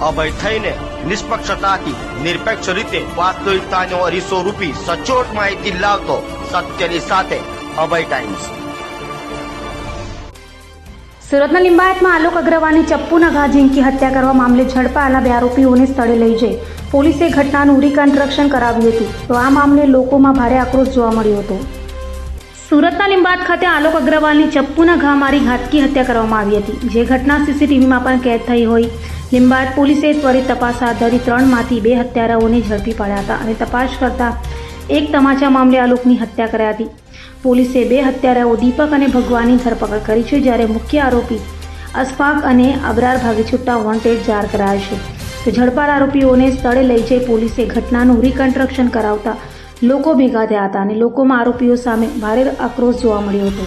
અભય થઈને નિષ્પક્ષતાથી, નિરપેક્ષ રીતે વાસ્તવિકતાનો અરીસો રૂપી સચોટ માહિતી લાવતો સત્યની સાથે અભય ટાઈમ્સ સુરતના લિંબાયતમાં આલોક અગ્રવાલની ચપ્પુના ઘા ઝીંકી હત્યા કરવા મામલે ઝડપાયેલા બે આરોપીઓને સ્થળે લઈ જઈ પોલીસે ઘટનાનું રિકન્સ્ટ્રક્શન કરાવ્યું હતું. તો આ મામલે લોકોમાં ભારે આક્રોશ જોવા મળ્યો હતો. સુરતના લિંબાત ખાતે આલોક અગ્રવાલની ચપ્પુના ઘા મારી ઘાતકી હત્યા કરવામાં આવી હતી. જે ઘટના સીસીટીવીમાં પણ કેદ થઈ હોય લિંબાયત પોલીસે ત્વરિત તપાસ હાથ ધરી ત્રણમાંથી બે હત્યારાઓને ઝડપી પાડ્યા હતા અને તપાસ કરતા એક તમાચા મામલે આલોકની હત્યા કરાઈ હતી. પોલીસે બે હત્યારાઓ દીપક અને ભગવાનની ધરપકડ કરી છે જ્યારે મુખ્ય આરોપી અશફાક અને અબરાર ભાગે છૂટતા વોન્ટેડ જાહેર કરાયા છે. તો ઝડપાર આરોપીઓને સ્થળે લઈ જઈ પોલીસે ઘટનાનું રિકન્સ્ટ્રક્શન કરાવતા લોકો ભેગા થયા હતા અને લોકોમાં આરોપીઓ સામે ભારે આક્રોશ જોવા મળ્યો હતો.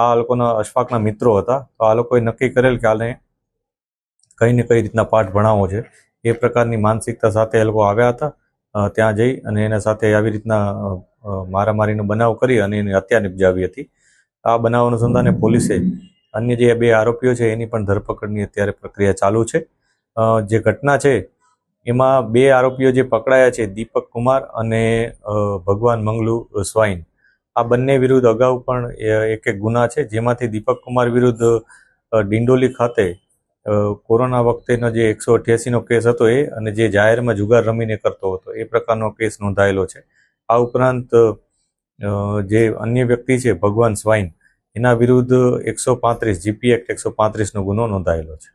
આ લોકોના અશફાકના મિત્રો હતા. તો આ લોકોએ નક્કી કરેલ કે આને કઈ ને કઈ રીતના પાઠ ભણાવવો છે. એ પ્રકારની માનસિકતા સાથે એ લોકો આવ્યા હતા ત્યાં જઈ અને એના સાથે આવી રીતના મારામારીનો બનાવ કરી અને એની હત્યા નિપજાવી હતી. આ બનાવ અનુસંધાને પોલીસે અન્ય જે બે આરોપીઓ છે એની પણ ધરપકડની અત્યારે પ્રક્રિયા ચાલુ છે. જે ઘટના છે, એમાં બે આરોપીઓ જે પકડાયા છે, દીપક કુમાર અને ભગવાન મંગલુ સ્વાઈન. આ બંને વિરુદ્ધ અગાઉ પણ એક એક ગુના છે, જેમાંથી દીપક કુમાર વિરુદ્ધ ડિંડોલી ખાતે કોરોના વખતેનો જે એકસો અઠ્યાસીનો કેસ હતો એ અને જે જાહેરમાં જુગાર રમીને કરતો હતો, એ પ્રકારનો કેસ નોંધાયેલો છે. આ ઉપરાંત જે અન્ય વ્યક્તિ છે, ભગવાન સ્વાઈન, એના વિરુદ્ધ એકસો પાંત્રીસ, જીપી એક્ટ એકસો પાંત્રીસનો ગુનો નોંધાયેલો છે.